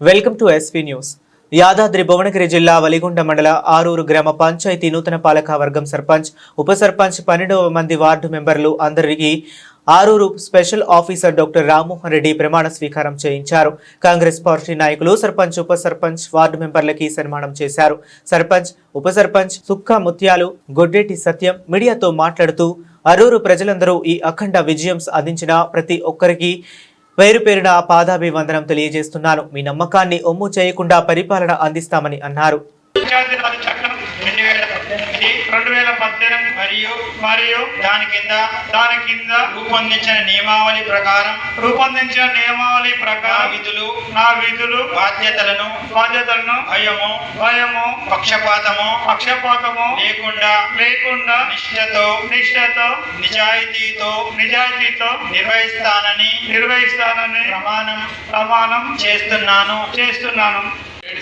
Welcome to SV news. Yadadri Bhuvanagiri జిల్లా వలిగొండ మండల ఆరూరు గ్రామ పంచాయతీ నూతన పాలక వర్గం సర్పంచ్ ఉప సర్పంచ్ పన్నెండవ మంది వార్డు మెంబర్లు అందరికీ Aruru special officer doctor Rammohan Reddy ప్రమాణ స్వీకారం చేయించారు. కాంగ్రెస్ పార్టీ నాయకులు సర్పంచ్ ఉప సర్పంచ్ వార్డు మెంబర్లకి సన్మానం చేశారు. సర్పంచ్ ఉప సర్పంచ్ సుక్క ముత్యాలు గొడ్డెటి సత్యం మీడియాతో మాట్లాడుతూ అరూరు ప్రజలందరూ ఈ అఖండ విజయం సాధించిన ప్రతి ఒక్కరికి పేరు పేరున పాదాభివందనం తెలియజేస్తున్నాను. మీ నమ్మకాన్ని ఒమ్ము చేయకుండా పరిపాలన అందిస్తామని అన్నారు పంచాయతీరాజ్ చట్టం రెండు వేల నుంచి రెండు వేల పద్దెనిమిది మరియు మరియు దాని కింద దాని కింద రూపొందించిన నియమావళి ప్రకారం రూపొందించిన నియమావళి ప్రకారం విధులు నా విధులు బాధ్యతలను బాధ్యతలను భయము భయము పక్షపాతము పక్షపాతము లేకుండా లేకుండా నిష్ఠతో నిష్ఠతో నిజాయితీతో నిజాయితీతో నిర్వహిస్తానని నిర్వహిస్తానని ప్రమాణం ప్రమాణం చేస్తున్నాను చేస్తున్నాను.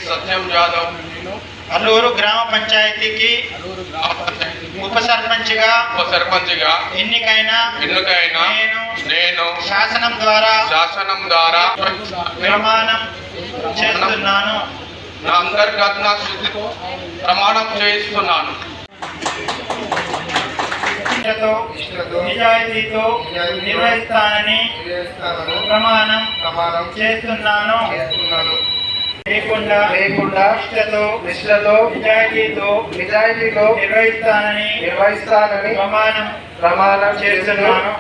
సత్యం యాదవ్ నేను అల్లూరు గ్రామ పంచాయతీకి ఉప సర్పంచ్గా ఉప సర్పంచ్గా ఎన్నికైన ఎన్నికైన నేను నేను శాసనం ద్వారా శాసనం ద్వారా ప్రమాణం చేస్తున్నాను. నా అంతర్గత ప్రమాణం చేయిస్తున్నాను. నిజాయితీతో నిర్వహిస్తానని ప్రమాణం ప్రమాణం చేస్తున్నాను. చేస్తున్నాను. లేకుండా లేకుండా నిష్ఠతో నిష్ఠతో నిజాయితీతో నిజాయితీతో నిర్వహిస్తానని నిర్వహిస్తానని ప్రమాణం ప్రమాణం చేస్తున్నాను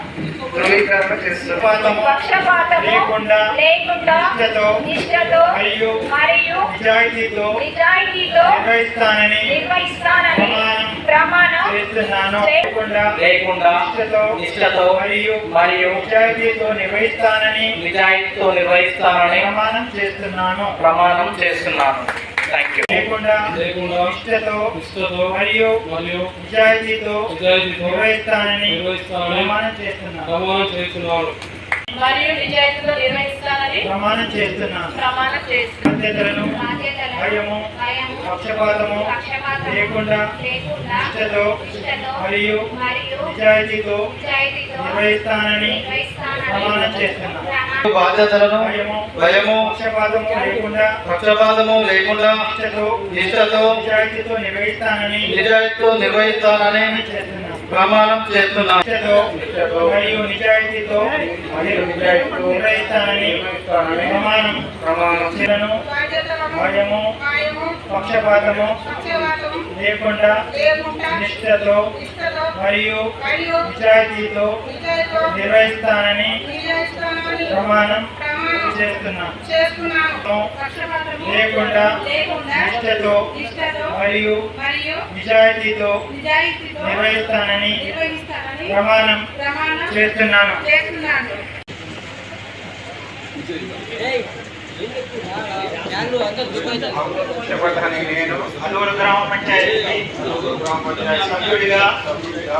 ధృవీకరణ చేస్తున్నాను. లేకుండా లేకుండా నిష్ఠతో నిష్ఠతో మరియు మరియు నిజాయితీతో నిజాయితీతో నిర్వహిస్తానని నిర్వహిస్తానని ప్రమాణం ప్రమాణం చేస్తున్నాను. లేకుండా లేకుండా నిష్ఠతో నిష్ఠతో మరియు మరియు నిజాయితీతో నిర్వహిస్తానని నిజాయితీతో నిర్వహిస్తానని ప్రమాణం చేస్తున్నాను. ప్రమాణం చేస్తున్నాను. థ్యాంక్ యూ లేకుండా లేకుండా నిష్ఠతో నిష్ఠతో మరియు మరియు నిజాయితీతో నిజాయితీతో నిర్వహిస్తానని నిర్వహిస్తానని ప్రమాణం చేస్తున్నాను. ప్రమాణం చేస్తున్నాను. మరియు నిజాయితీతో ప్రమాణం చేస్తున్నాను ప్రమాణం చేస్తున్నాను భయము పక్షపాతము లేకుండా నిష్ఠతో మరియు నిజాయితీతో నిర్వహిస్తానని ప్రమాణం చేస్తున్నాను బాధ్యతలను భయము భయము పక్షపాతము లేకుండా పక్షపాతము లేకుండా నిష్ఠతో నిజాయితీతో నిర్వహిస్తానని నిజాయితీతో నిర్వహిస్తానని చేస్తున్నాను ప్రమాణం చేస్తున్నాను మరియు నిజాయితీతో మరియు నిజాయితీతో నిర్వహిస్తానని ప్రమాణం ప్రమాణం. చేలను భయము పక్షపాతము లేకుండా నిష్ఠతో మరియు నిజాయితీతో నిర్వహిస్తానని ప్రమాణం లేకుండా నిష్ఠతో మరియు నిజాయితీతో నిర్వహిస్తానని ప్రమాణం చేస్తున్నాను. నేను అల్లూరు గ్రామ పంచాయతీ సభ్యుడిగా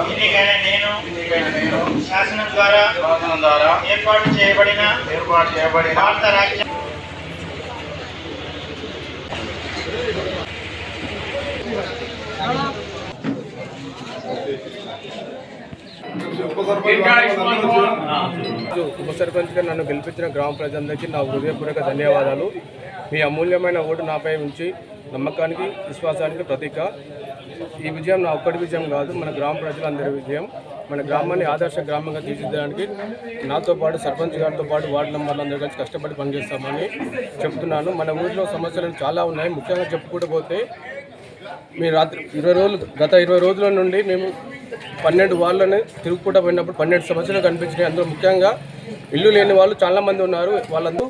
ఎన్నికైన నేను శాసనం ద్వారా శాసనం ద్వారా ఏర్పాటు చేయబడిన ఏర్పాటు చేయబడిన భారత రాజ్య రోజు ఉప సర్పంచ్గా నన్ను గెలిపించిన గ్రామ ప్రజలందరికీ నా హృదయపూర్వక ధన్యవాదాలు. మీ అమూల్యమైన ఓటు నాపై ఉంచి నమ్మకానికి విశ్వాసానికి ప్రతీక. ఈ విజయం నా ఒక్కటి విజయం కాదు మన గ్రామ ప్రజలందరి విజయం. మన గ్రామాన్ని ఆదర్శ గ్రామంగా తీర్చిదిద్దడానికి నాతో పాటు సర్పంచ్ గారితో పాటు వార్డు మెంబర్లు అందరూ కలిసి కష్టపడి పనిచేస్తామని చెప్తున్నాను. మన ఊరిలో సమస్యలు చాలా ఉన్నాయి. ముఖ్యంగా చెప్పుకుంటూ పోతే మీ రాత్రి ఇరవై రోజులు గత ఇరవై రోజుల నుండి మేము పన్నెండు వాళ్ళని తిరుగుకుంటూ పోయినప్పుడు పన్నెండు సమస్యలు కనిపించినాయి. అందులో ముఖ్యంగా ఇల్లు లేని వాళ్ళు చాలా మంది ఉన్నారు. వాళ్ళందరూ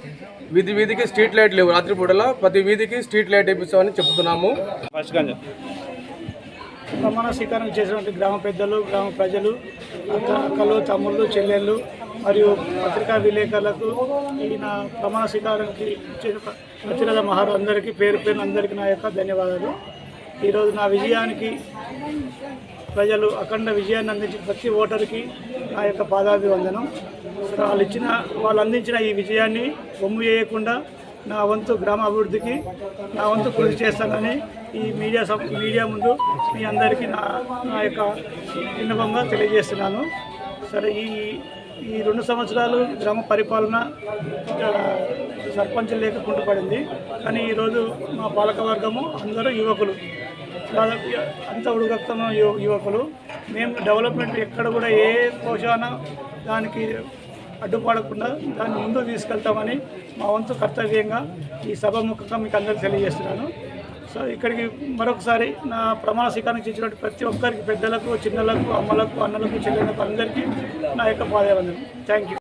వీధి వీధికి స్ట్రీట్ లైట్ లేవు. రాత్రి పూటల ప్రతి వీధికి స్ట్రీట్ లైట్ వేపిస్తామని చెప్తున్నాము. ప్రమాణ స్వీకారం చేసినటువంటి గ్రామ పెద్దలు గ్రామ ప్రజలు అక్క అక్కలు తమ్ముళ్ళు చెల్లెళ్ళు మరియు పత్రికా విలేకరులకు ఈయన ప్రమాణ స్వీకారానికి ఇచ్చిన వచ్చిన మహారు అందరికీ పేరు పేరు అందరికీ నా యొక్క ధన్యవాదాలు. ఈరోజు నా విజయానికి ప్రజలు అఖండ విజయాన్ని అందించిన ప్రతి ఓటర్కి నా యొక్క పాదాభివందనం. వాళ్ళు ఇచ్చిన వాళ్ళు అందించిన ఈ విజయాన్ని బొమ్ము చేయకుండా నా వంతు గ్రామ అభివృద్ధికి నా వంతు కృషి చేస్తానని ఈ మీడియా సం- మీడియా ముందు మీ అందరికీ నా నా యొక్క విన్నపంగా తెలియజేస్తున్నాను. సరే ఈ ఈ రెండు సంవత్సరాలు గ్రామ పరిపాలన సర్పంచ్ లేక పడింది కానీ ఈరోజు మా పాలకవర్గము అందరూ యువకులు. దాదాపు అంత ఉడుగక్తమ యువకులు. మేము డెవలప్మెంట్ ఎక్కడ కూడా ఏ పోషాన దానికి అడ్డుపడకుండా దాన్ని ముందు తీసుకెళ్తామని మా వంతు కర్తవ్యంగా ఈ సభాముఖంగా మీకు అందరికీ తెలియజేస్తున్నాను. సో ఇక్కడికి మరొకసారి నా ప్రమాణ స్వీకారం ఇచ్చినటువంటి ప్రతి ఒక్కరికి పెద్దలకు చిన్నలకు అమ్మలకు అన్నలకు చెల్లెలకు అందరికీ నా యొక్క పాదవందనం థ్యాంక్ యూ